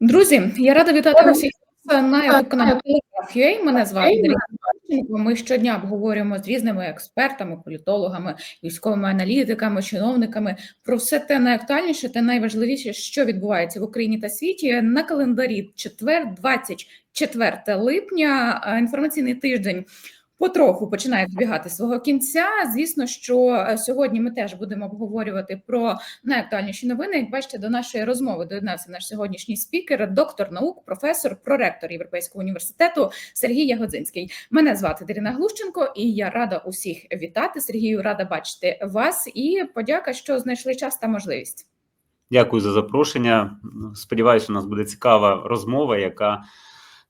Друзі, я рада вітати усіх на Телеграф.ua. Мене звати Дар'я Марченко. Ми щодня обговорюємо з різними експертами, політологами, військовими аналітиками, чиновниками про все те найактуальніше та найважливіше, що відбувається в Україні та світі. На календарі четвер, 24 липня, е, інформаційний тиждень. Потроху починає добігати свого кінця. Звісно, що е, сьогодні ми теж будемо обговорювати про найактуальніші новини. Як бачите, до нашої розмови доєднався наш сьогоднішній спікер, доктор наук, професор, проректор Європейського університету Сергій Ягодзинський. Мене звати Дарина Глущенко, і я рада усіх вітати. Сергію, рада бачити вас і подяка, що знайшли час та можливість. Дякую за запрошення. Сподіваюся, у нас буде цікава розмова, яка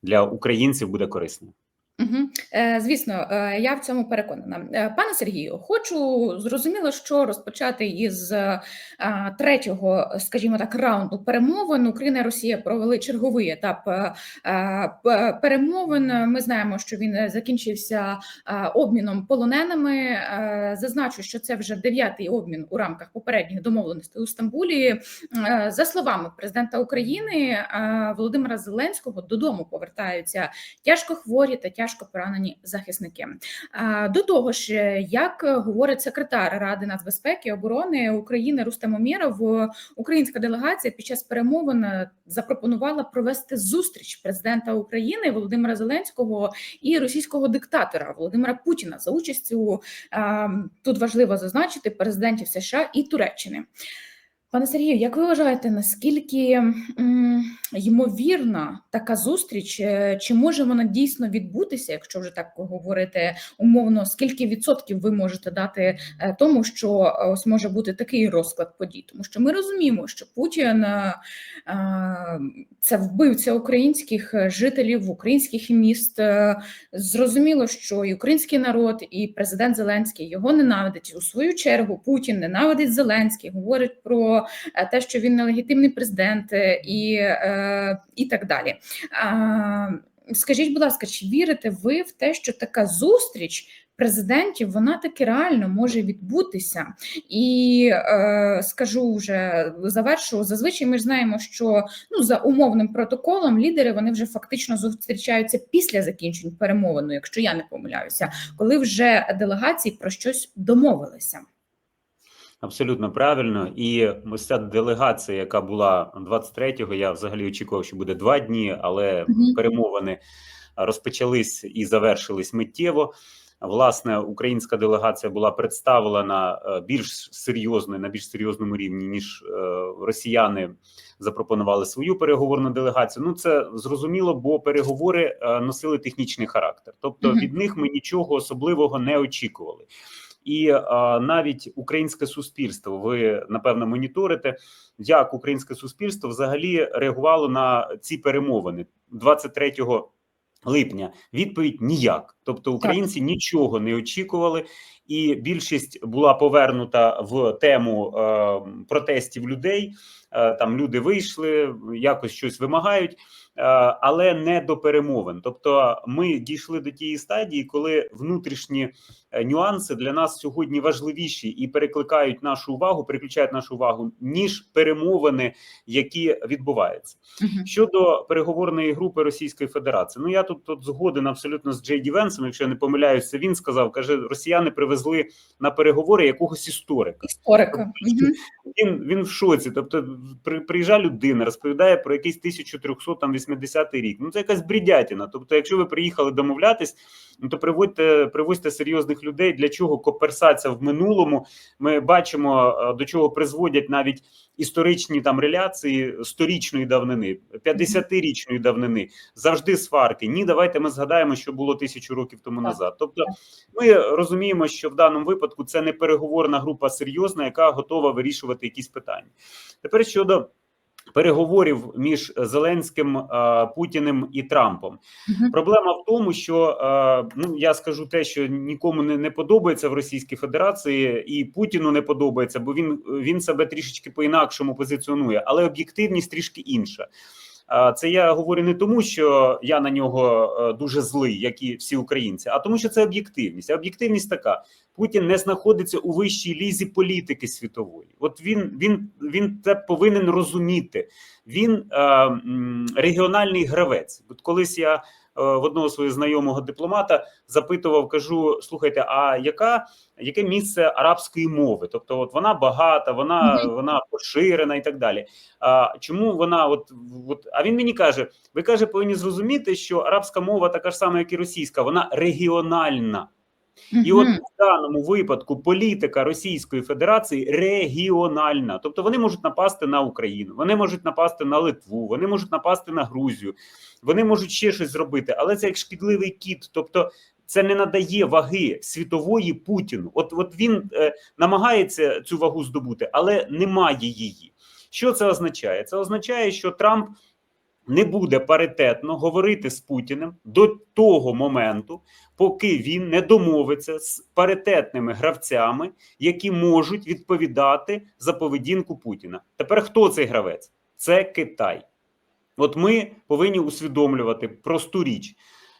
для українців буде корисною. Угу. Е, Звісно, е, я в цьому переконана. Е, Пане Сергію, хочу зрозуміло, що розпочати із е, третього, скажімо так, раунду перемовин. Україна і Росія провели черговий етап е, е, перемовин. Ми знаємо, що він закінчився е, обміном полоненими. Е, Зазначу, що це вже дев'ятий обмін у рамках попередніх домовленостей у Стамбулі. Е, За словами президента України е, Володимира Зеленського, додому повертаються тяжко хворі та тяжко тяжко поранені захисники. До того ж, як говорить секретар Ради нацбезпеки і оборони України Рустем Умєров, українська делегація під час перемовин запропонувала провести зустріч президента України Володимира Зеленського і російського диктатора Володимира Путіна за участю тут важливо зазначити президентів США і Туреччини. Пане Сергію, як ви вважаєте, наскільки ймовірна така зустріч? Е, чи може вона дійсно відбутися, якщо вже так говорити умовно, скільки відсотків ви можете дати е, тому, що е, ось може бути такий розклад подій? Тому що ми розуміємо, що Путін це вбивця українських жителів, українських міст. Зрозуміло, що і український народ, і президент Зеленський його ненавидять у свою чергу. Путін ненавидить Зеленський, говорить про. Е, те, що він нелегітимний президент, е, і, е, і так далі. Скажіть, будь ласка, чи вірите ви в те, що така зустріч? Президентів вона таки реально може відбутися, і е, скажу вже завершу. Зазвичай ми ж знаємо, що ну за умовним протоколом лідери вони вже фактично зустрічаються після закінчень перемовину, якщо я не помиляюся, коли вже делегації про щось домовилися. Абсолютно правильно, і ось ця делегація, яка була 23-го, я взагалі очікував, що буде два дні, але mm -hmm. перемовини розпочались і завершились миттєво. Власне, українська делегація була представлена е, більш серйозно на більш серйозному рівні, ніж е, росіяни запропонували свою переговорну делегацію. Ну це зрозуміло, бо переговори е, носили технічний характер, тобто від них ми нічого особливого не очікували і а, навіть українське суспільство. Ви напевно моніторите, як українське суспільство взагалі реагувало на ці перемовини 23 липня. Відповідь ніяк, тобто українці так. нічого не очікували, і більшість була повернута в тему е, протестів людей. Е, там люди вийшли, якось щось вимагають. Е, але не до перемовин. Тобто, ми дійшли до тієї стадії, коли внутрішні нюанси для нас сьогодні важливіші і перекликають нашу увагу, переключають нашу увагу ніж перемовини, які відбуваються щодо переговорної групи Російської Федерації. Ну я тут тут згоден абсолютно з Джей Ді Венсом, Якщо я не помиляюся, він сказав, каже: Росіяни привезли на переговори якогось історика. Історика він він в шоці. Тобто, приїжджає людина, розповідає про якийсь 1300 там 80-й рік. Ну це якась брідятіна. Тобто, якщо ви приїхали домовлятись, ну то приводьте, привозьте серйозних людей. Для чого коперсація в минулому? Ми бачимо до чого призводять навіть історичні там реляції сторічної давнини, 50-річної давнини, завжди сварки. Ні, давайте ми згадаємо, що було тисячу років тому назад. Тобто, ми розуміємо, що в даному випадку це не переговорна група серйозна, яка готова вирішувати якісь питання. Тепер щодо переговорів між Зеленським, е, Путіним і Трампом. Uh Проблема в тому, що е, ну я скажу те, що нікому не, не подобається в Російській Федерації, і Путіну не подобається, бо він він себе трішечки по інакшому позиціонує, але об'єктивність трішки інша. А це я говорю не тому, що я на нього е, дуже злий, як і всі українці, а тому, що це об'єктивність. А об'єктивність така: Путін не знаходиться у вищій лізі політики світової. От він він він це повинен розуміти. Він е, регіональний гравець. От колись я е, в одного свого знайомого дипломата запитував, кажу: слухайте, а яка яке місце арабської мови? Тобто, от вона багата, вона, Мгм. вона поширена і так далі. А чому вона, от от а він мені каже: ви каже, повинні зрозуміти, що арабська мова така ж сама, як і російська, вона регіональна. І от в даному випадку політика Російської Федерації регіональна, тобто вони можуть напасти на Україну, вони можуть напасти на Литву, вони можуть напасти на Грузію, вони можуть ще щось зробити, але це як шкідливий кіт. Тобто, це не надає ваги світової Путіну. От, от він е, намагається цю вагу здобути, але немає її. Що це означає? Це означає, що Трамп не буде паритетно говорити з Путіним до того моменту, поки він не домовиться з паритетними гравцями, які можуть відповідати за поведінку Путіна. Тепер хто цей гравець? Це Китай. От ми повинні усвідомлювати просту річ,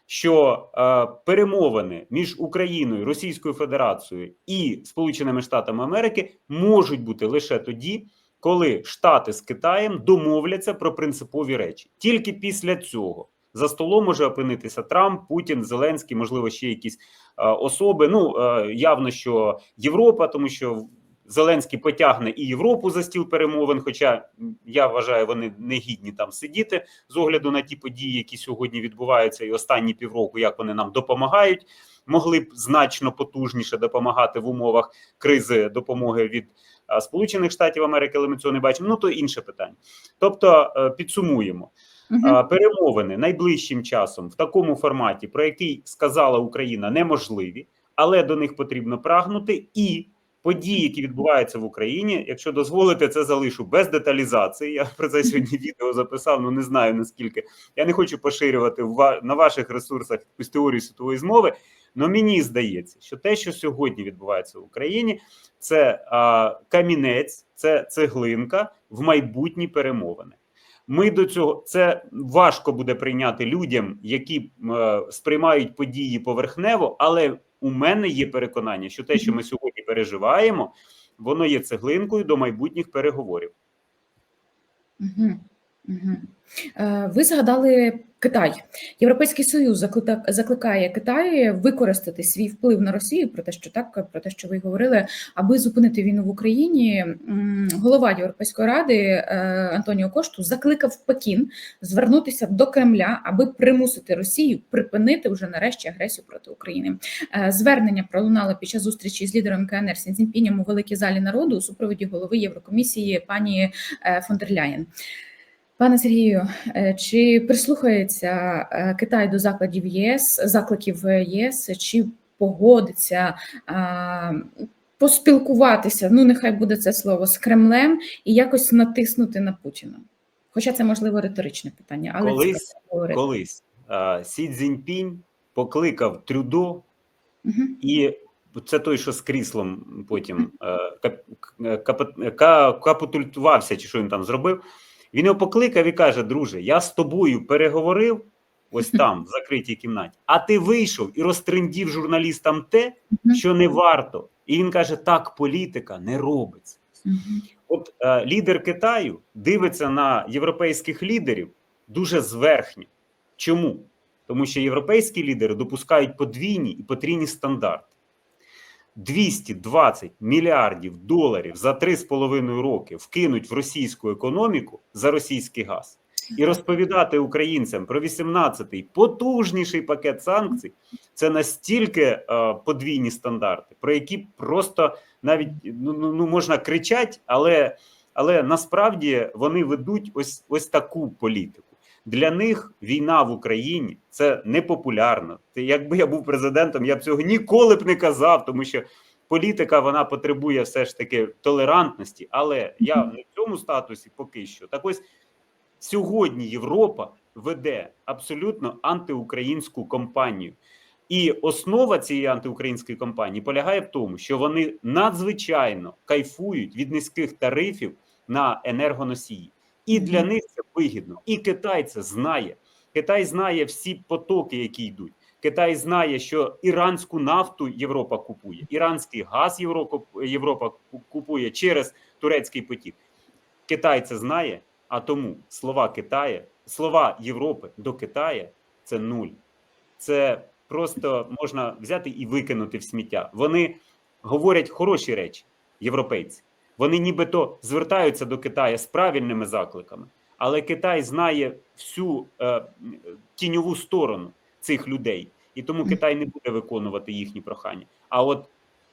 що е, перемовини між Україною, Російською Федерацією і Сполученими Штатами Америки можуть бути лише тоді, коли Штати з Китаєм домовляться про принципові речі. Тільки після цього за столом може опинитися Трамп, Путін, Зеленський, можливо, ще якісь е, особи. Ну е, явно, що Європа, тому що Зеленський потягне і Європу за стіл перемовин. Хоча я вважаю, вони не гідні там сидіти з огляду на ті події, які сьогодні відбуваються, і останні півроку, як вони нам допомагають, могли б значно потужніше допомагати в умовах кризи допомоги від Сполучених Штатів Америки, але ми цього не бачимо. Ну то інше питання. Тобто е, підсумуємо. Перемовини найближчим часом в такому форматі, про який сказала Україна, неможливі, але до них потрібно прагнути. І події, які відбуваються в Україні, якщо дозволите, це залишу без деталізації. Я про це сьогодні відео записав. Ну не знаю наскільки я не хочу поширювати на ваших ресурсах якусь теорію світової змови. Але мені здається, що те, що сьогодні відбувається в Україні, це а, камінець, це цеглинка в майбутні перемовини. Ми до цього це важко буде прийняти людям, які е, сприймають події поверхнево, але у мене є переконання, що те, що ми сьогодні переживаємо, воно є цеглинкою до майбутніх переговорів. Мгм. Е, Ви згадали Китай. Європейський союз заклика- закликає Китай використати свій вплив на Росію про те, що так про те, що ви говорили, аби зупинити війну в Україні. Голова Європейської ради е, Антоніо Кошту закликав Пекін звернутися до Кремля, аби примусити Росію припинити вже нарешті агресію проти України. Е, Звернення пролунало під час зустрічі з лідером КНР Сін у великій залі народу у супроводі голови Єврокомісії пані фон дер Ляєн. Пане Сергію, е, чи прислухається е, Китай до закладів ЄС, закликів ЄС, чи погодиться а, поспілкуватися? Ну, нехай буде це слово з Кремлем і якось натиснути на Путіна? Хоча це можливо риторичне питання, але Колись- Колись Сі Цзіньпінь покликав Трюдо, Мгм. і це той, що з кріслом потім е, кап, кап, ка- капітулювався, чи що він там зробив. Він його покликав і каже: Друже, я з тобою переговорив ось там, в закритій кімнаті, а ти вийшов і розтрендів журналістам те, що не варто. І він каже: так, політика не робиться. От е, лідер Китаю дивиться на європейських лідерів дуже зверхньо. Чому? Тому що європейські лідери допускають подвійні і потрійні стандарти. 220 мільярдів доларів за 3,5 роки вкинуть в російську економіку за російський газ і розповідати українцям про 18-й потужніший пакет санкцій це настільки е, подвійні стандарти, про які просто навіть ну, ну, ну можна кричати, але, але насправді вони ведуть ось, ось таку політику. Для них війна в Україні це непопулярно. Ти, якби я був президентом, я б цього ніколи б не казав, тому що політика вона потребує все ж таки толерантності. Але я не в цьому статусі поки що. Так ось сьогодні Європа веде абсолютно антиукраїнську кампанію. І основа цієї антиукраїнської кампанії полягає в тому, що вони надзвичайно кайфують від низьких тарифів на енергоносії. І для них це вигідно. І Китай це знає. Китай знає всі потоки, які йдуть. Китай знає, що іранську нафту Європа купує, іранський газ Європа, купує через турецький потік. Китай це знає, а тому слова Китаю, слова Європи до Китаю це нуль. Це просто можна взяти і викинути в сміття. Вони говорять хороші речі, європейці. Вони нібито звертаються до Китаю з правильними закликами, але Китай знає всю е, тіньову сторону цих людей, і тому Китай не буде виконувати їхні прохання. А от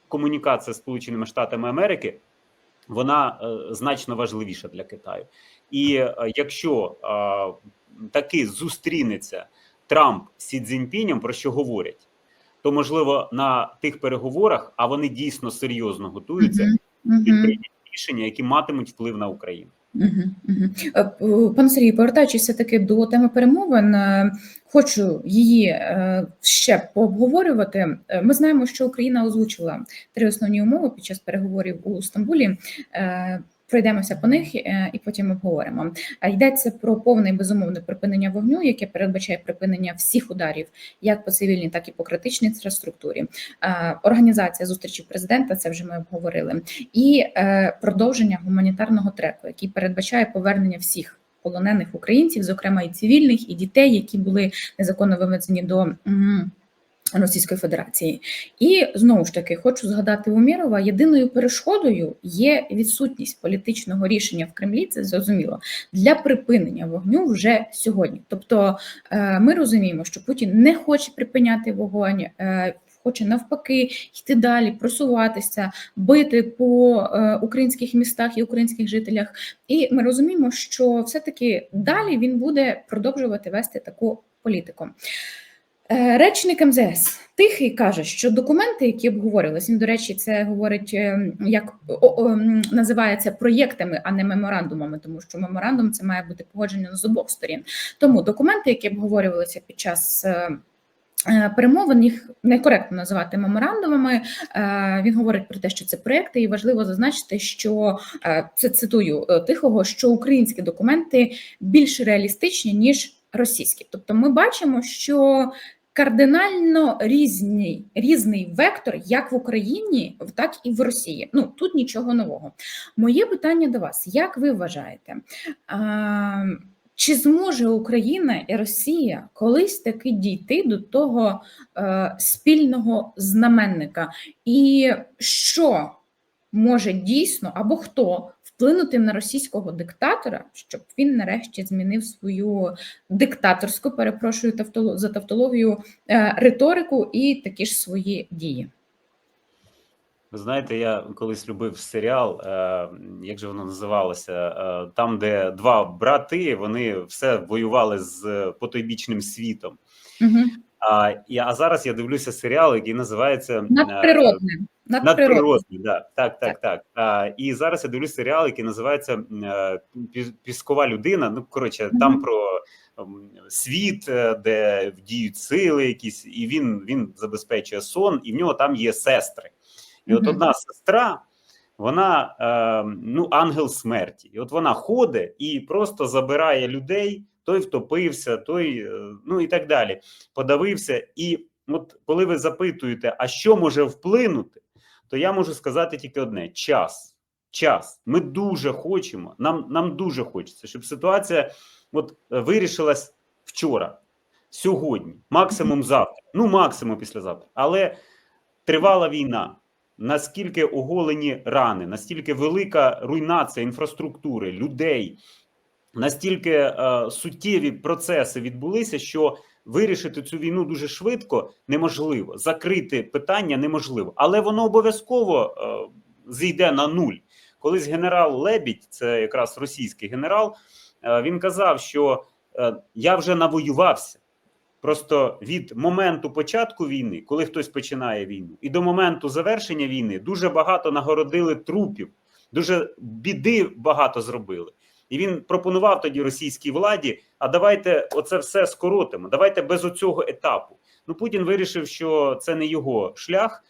комунікація з Сполученими Штатами Америки вона е, значно важливіша для Китаю. І е, якщо е, таки зустрінеться Трамп з Сі Цзіньпінем, про що говорять, то можливо на тих переговорах, а вони дійсно серйозно готуються, Мгм. Рішення, які матимуть вплив на Україну. Е, Пане Сергію, повертаючись все-таки до теми перемовин, е, хочу її е, ще пообговорювати. Ми знаємо, що Україна озвучила три основні умови під час переговорів у Стамбулі. Пройдемося по них е, і потім обговоримо. Е, Йдеться про повне і безумовне припинення вогню, яке передбачає припинення всіх ударів, як по цивільній, так і по критичній інфраструктурі. Е, Організація зустрічі президента, це вже ми обговорили і продовження гуманітарного треку, який передбачає повернення всіх полонених українців, зокрема і цивільних, і дітей, які були незаконно вивезені до Російської Федерації. І знову ж таки хочу згадати Умірова. Єдиною перешкодою є відсутність політичного рішення в Кремлі. Це зрозуміло для припинення вогню вже сьогодні. Тобто е, ми розуміємо, що Путін не хоче припиняти вогонь. е, Хоче навпаки йти далі, просуватися, бити по е, українських містах і українських жителях. І ми розуміємо, що все-таки далі він буде продовжувати вести таку політику. Е, Речник МЗС Тихий каже, що документи, які обговорювалися, він, до речі, це говорить, е, як о, о, називається проєктами, а не меморандумами, тому що меморандум це має бути погоджено з обох сторін. Тому документи, які обговорювалися під час. е, Перемовин їх некоректно називати меморандумами. Він говорить про те, що це проекти, і важливо зазначити, що це цитую тихого, що українські документи більш реалістичні ніж російські. Тобто, ми бачимо, що кардинально різний, різний вектор, як в Україні, так і в Росії. Ну тут нічого нового. Моє питання до вас: як ви вважаєте? А, чи зможе Україна і Росія колись таки дійти до того е, спільного знаменника? І що може дійсно або хто вплинути на російського диктатора, щоб він нарешті змінив свою диктаторську, перепрошую за тавтологію, е, риторику і такі ж свої дії? Ви знаєте, я колись любив серіал, е, як же воно називалося? Е, там, де два брати, вони все воювали з потойбічним світом. Угу. А, а зараз я дивлюся серіал, який називається е, Надприродне. Надприродний, да. так, так, так. А, і зараз я дивлюсь серіал, який називається е, Піскова людина. Ну, коротше, там про світ, е, де діють сили якісь, і він, він забезпечує сон, і в нього там є сестри. І от одна сестра, вона е, ну, ангел смерті. І от вона ходить і просто забирає людей, той втопився, той, ну і так далі, подавився. І от коли ви запитуєте, а що може вплинути, то я можу сказати тільки одне: час. Час. Ми дуже хочемо, нам, нам дуже хочеться, щоб ситуація от, е, вирішилась вчора, сьогодні, максимум завтра, ну максимум післязавтра. Але тривала війна. Наскільки оголені рани, настільки велика руйнація інфраструктури, людей, настільки е, суттєві процеси відбулися, що вирішити цю війну дуже швидко неможливо. Закрити питання неможливо, але воно обов'язково е, зійде на нуль. Колись генерал Лебідь, це якраз російський генерал, е, він казав, що е, я вже навоювався. Просто від моменту початку війни, коли хтось починає війну, і до моменту завершення війни дуже багато нагородили трупів, дуже біди багато зробили. І він пропонував тоді російській владі: а давайте оце все скоротимо. Давайте без оцього етапу. Ну Путін вирішив, що це не його шлях,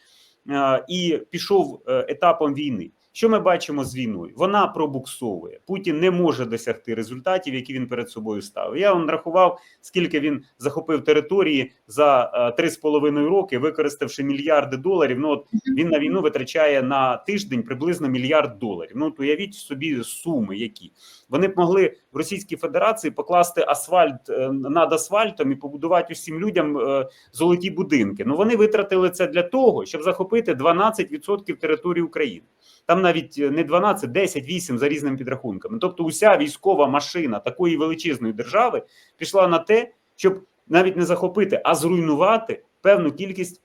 е, і пішов е, етапом війни. Що ми бачимо з війною? Вона пробуксовує. Путін не може досягти результатів, які він перед собою ставив. Я вам рахував, скільки він захопив території за е, три з половиною роки, використавши мільярди доларів. Ну от він на війну витрачає на тиждень приблизно мільярд доларів. Ну от уявіть собі суми, які вони б могли в Російській Федерації покласти асфальт е, над асфальтом і побудувати усім людям е, золоті будинки. Ну вони витратили це для того, щоб захопити 12% території України. Там навіть е, не 12, 10, 8 за різними підрахунками. Тобто, уся військова машина такої величезної держави пішла на те, щоб навіть не захопити, а зруйнувати певну кількість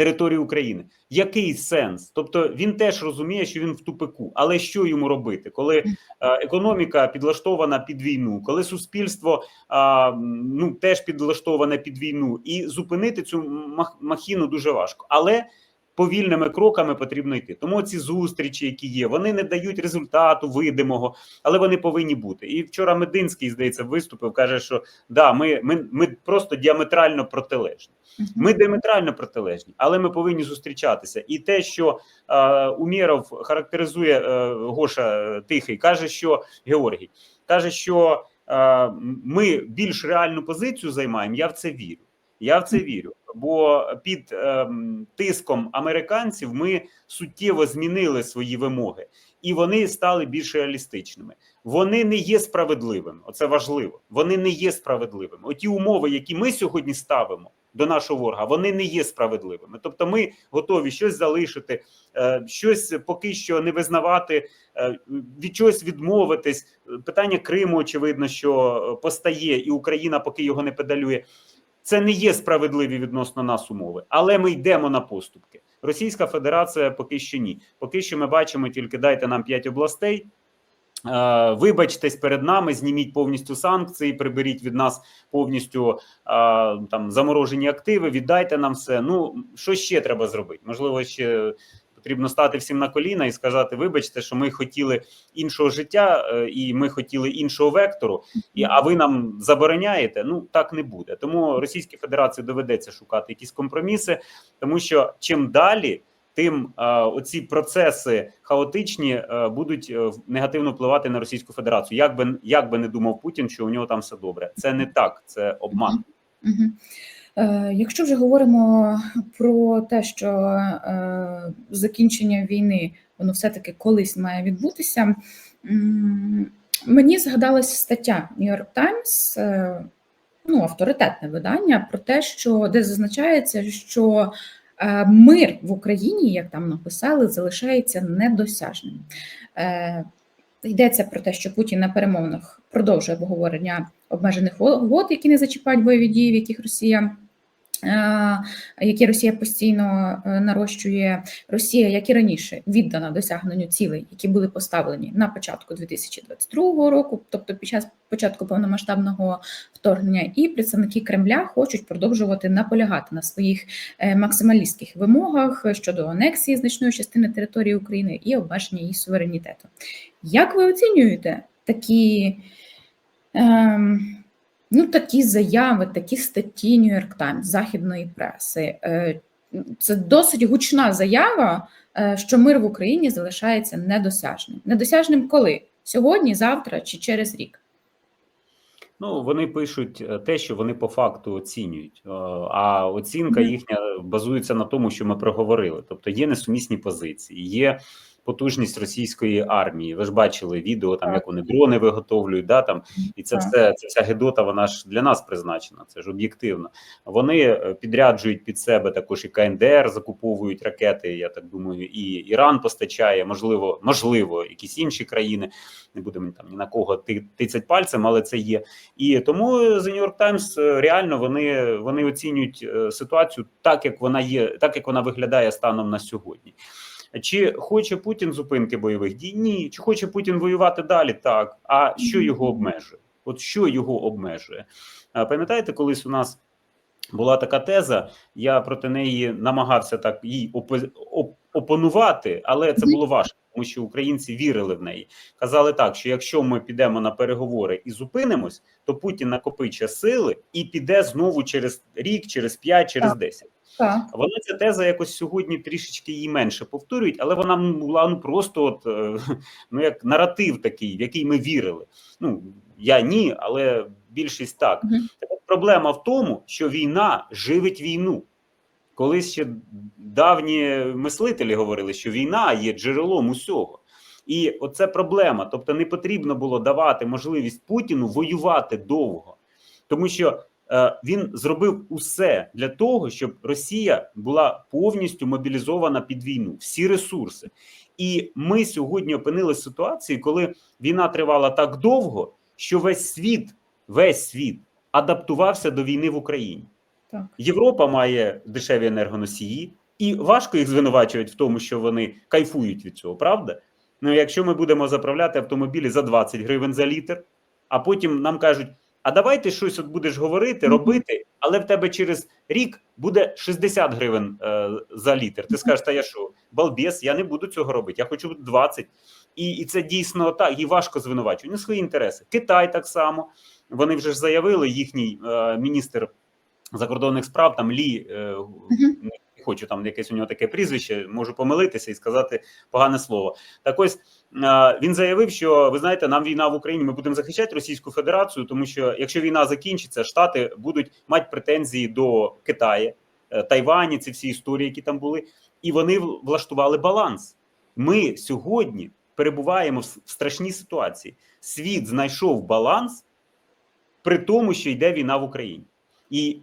території України. Який сенс? Тобто він теж розуміє, що він в тупику, але що йому робити, коли е, економіка підлаштована під війну, коли суспільство ну теж підлаштоване під війну, і зупинити цю мах- махіну дуже важко, але повільними кроками потрібно йти. Тому ці зустрічі, які є, вони не дають результату видимого, але вони повинні бути. І вчора Мединський здається виступив, каже, що да, ми, ми, ми просто діаметрально протилежні. Ми діаметрально протилежні, але ми повинні зустрічатися. І те, що е, Умєров характеризує е, Гоша е, Тихий, каже, що Георгій каже, що е, ми більш реальну позицію займаємо. Я в це вірю. Я в це вірю. Бо під ем, тиском американців ми суттєво змінили свої вимоги, і вони стали більш реалістичними. Вони не є справедливими. Оце важливо. Вони не є справедливими. Оті умови, які ми сьогодні ставимо до нашого ворога, вони не є справедливими. Тобто, ми готові щось залишити, е, щось поки що не визнавати, е, від чогось відмовитись. Питання Криму, очевидно, що постає, і Україна поки його не педалює. Це не є справедливі відносно нас умови, але ми йдемо на поступки. Російська Федерація поки що ні. Поки що ми бачимо тільки дайте нам 5 областей. е, Вибачтесь перед нами, зніміть повністю санкції, приберіть від нас повністю е, там заморожені активи, віддайте нам все. Ну що ще треба зробити? Можливо, ще потрібно стати всім на коліна і сказати: вибачте, що ми хотіли іншого життя, е, і ми хотіли іншого вектору, і а ви нам забороняєте. Ну так не буде. Тому Російській Федерації доведеться шукати якісь компроміси, тому що чим далі. Тим е, оці процеси хаотичні е, будуть негативно впливати на Російську Федерацію. Як би як би не думав Путін, що у нього там все добре. Це не так, це обман. Е, Якщо вже говоримо про те, що е, закінчення війни воно все-таки колись має відбутися, мені згадалась стаття New York Times, е, ну, авторитетне видання, про те, що де зазначається, що мир в Україні, як там написали, залишається недосяжним. Йдеться про те, що Путін на перемовинах продовжує обговорення обмежених угод, які не зачіпають бойові дії, в яких Росія. е, Які Росія постійно е, нарощує, Росія, як і раніше, віддана досягненню цілей, які були поставлені на початку 2022 року, тобто під час початку повномасштабного вторгнення, і представники Кремля хочуть продовжувати наполягати на своїх е, максималістських вимогах щодо анексії значної частини території України і обмеження її суверенітету. Як ви оцінюєте такі, ну, такі заяви, такі статті York Times, західної преси? Е, Це досить гучна заява, е, що мир в Україні залишається недосяжним. Недосяжним коли? Сьогодні, завтра чи через рік? Ну вони пишуть е, те, що вони по факту оцінюють. А оцінка їхня базується на тому, що ми проговорили. Тобто є несумісні позиції, є потужність російської армії. Ви ж бачили відео, там як вони дрони виготовлюють, да там і це все це вся гедота. Вона ж для нас призначена. Це ж об'єктивно. Вони е, підряджують під себе також і КНДР, закуповують ракети. Я так думаю, і Іран постачає, можливо, можливо, якісь інші країни. Не будемо там ні на кого ти- тицять пальцем, але це є. І тому The New York Times е, реально вони, вони оцінюють е, ситуацію так, як вона є, так як вона виглядає станом на сьогодні. Чи хоче Путін зупинки бойових дій? Ні. Чи хоче Путін воювати далі? Так. А що його обмежує? От що його обмежує? Пам'ятаєте, колись у нас була така теза, я проти неї намагався так їй опанувати, опонувати, але це було важко. Тому що українці вірили в неї. Казали так, що якщо ми підемо на переговори і зупинимось, то Путін накопичує сили і піде знову через рік, через п'ять, через десять. Так. Вони ця теза якось сьогодні трішечки її менше повторюють, але вона ну, була ну просто от е, ну як наратив такий, в який ми вірили. Ну я ні, але більшість так. От Проблема в тому, що війна живить війну. Колись ще давні мислителі говорили, що війна є джерелом усього. І оце проблема. Тобто, не потрібно було давати можливість Путіну воювати довго, тому що е, він зробив усе для того, щоб Росія була повністю мобілізована під війну, всі ресурси. І ми сьогодні опинилися в ситуації, коли війна тривала так довго, що весь світ, весь світ адаптувався до війни в Україні. Так. Європа має дешеві енергоносії, і важко їх звинувачувати в тому, що вони кайфують від цього, правда? Ну, якщо ми будемо заправляти автомобілі за 20 гривень за літр, а потім нам кажуть: а давай ти щось от будеш говорити, робити, але в тебе через рік буде 60 гривень е, за літр. Ти скажеш, та я що, балбес, я не буду цього робити, я хочу 20. І, і це дійсно так, і важко звинувачувати. Вони свої інтереси. Китай так само. Вони вже ж заявили, їхній е, міністр закордонних справ там Лі. Е, не хочу там якесь у нього таке прізвище, можу помилитися і сказати погане слово. Так ось е, він заявив, що ви знаєте, нам війна в Україні, ми будемо захищати Російську Федерацію, тому що якщо війна закінчиться, Штати будуть мати претензії до Китаю, е, Тайвані, ці всі історії, які там були, і вони влаштували баланс. Ми сьогодні перебуваємо в страшній ситуації. Світ знайшов баланс при тому, що йде війна в Україні. І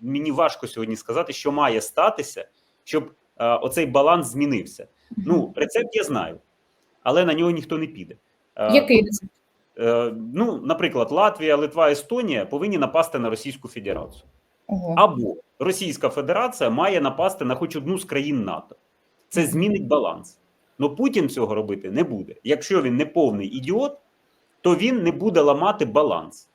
мені важко сьогодні сказати, що має статися, щоб е, оцей баланс змінився. Ну, рецепт я знаю, але на нього ніхто не піде. Е, Який рецепт? е, ну, наприклад, Латвія, Литва, Естонія повинні напасти на Російську Федерацію. Або Російська Федерація має напасти на хоч одну з країн НАТО. Це змінить баланс. Но Путін цього робити не буде. Якщо він не повний ідіот, то він не буде ламати баланс.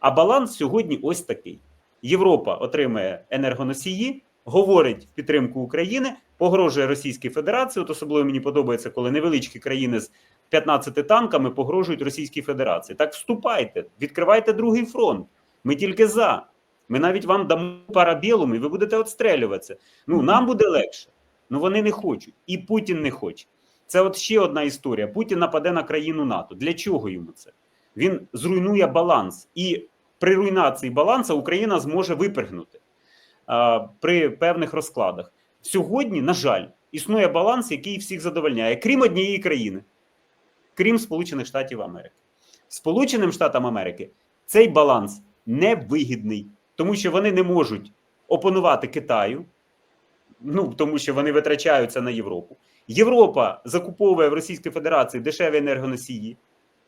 А баланс сьогодні ось такий: Європа отримає енергоносії, говорить в підтримку України, погрожує Російській Федерації. От особливо мені подобається, коли невеличкі країни з 15 танками погрожують Російській Федерації. Так вступайте, відкривайте другий фронт. Ми тільки за. Ми навіть вам дамо парабілум, і ви будете отстрелюватися. Ну нам буде легше. Ну вони не хочуть, і Путін не хоче. Це от ще одна історія. Путін нападе на країну НАТО. Для чого йому це? Він зруйнує баланс, і при руйнації балансу Україна зможе випригнути а, при певних розкладах. Сьогодні, на жаль, існує баланс, який всіх задовольняє, крім однієї країни, крім Сполучених Штатів Америки. Сполученим Штатам Америки цей баланс невигідний, тому що вони не можуть опонувати Китаю, ну тому що вони витрачаються на Європу. Європа закуповує в Російській Федерації дешеві енергоносії.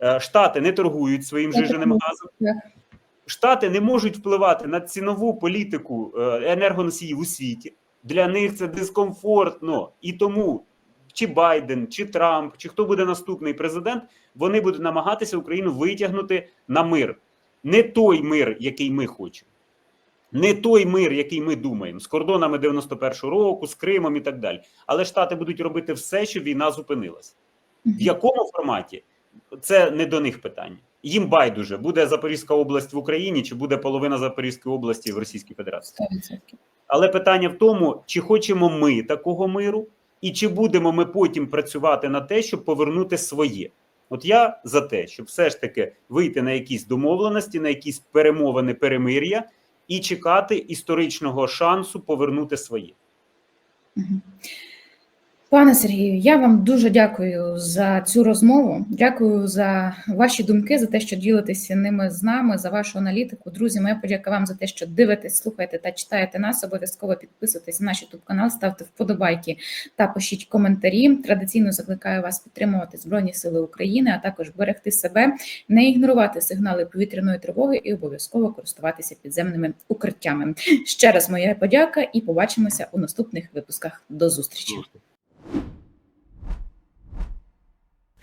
Е, Штати не торгують своїм жиженим газом. Штати не можуть впливати на цінову політику е, енергоносіїв у світі. Для них це дискомфортно. І тому чи Байден, чи Трамп, чи хто буде наступний президент, вони будуть намагатися Україну витягнути на мир. Не той мир, який ми хочемо. Не той мир, який ми думаємо, з кордонами 91-го року, з Кримом і так далі. Але Штати будуть робити все, щоб війна зупинилася. В якому форматі це не до них питання. Їм байдуже буде Запорізька область в Україні, чи буде половина Запорізької області в Російській Федерації. 100%. Але питання в тому, чи хочемо ми такого миру, і чи будемо ми потім працювати на те, щоб повернути своє. От я за те, щоб все ж таки вийти на якісь домовленості, на якісь перемовини, перемир'я і чекати історичного шансу повернути своє. Мгм. Пане Сергію, я вам дуже дякую за цю розмову. Дякую за ваші думки, за те, що ділитеся ними з нами, за вашу аналітику. Друзі, моя подяка вам за те, що дивитесь, слухаєте та читаєте нас. Обов'язково підписуйтесь на наш YouTube канал, ставте вподобайки та пишіть коментарі. Традиційно закликаю вас підтримувати Збройні Сили України, а також берегти себе, не ігнорувати сигнали повітряної тривоги і обов'язково користуватися підземними укриттями. Ще раз моя подяка і побачимося у наступних випусках. До зустрічі.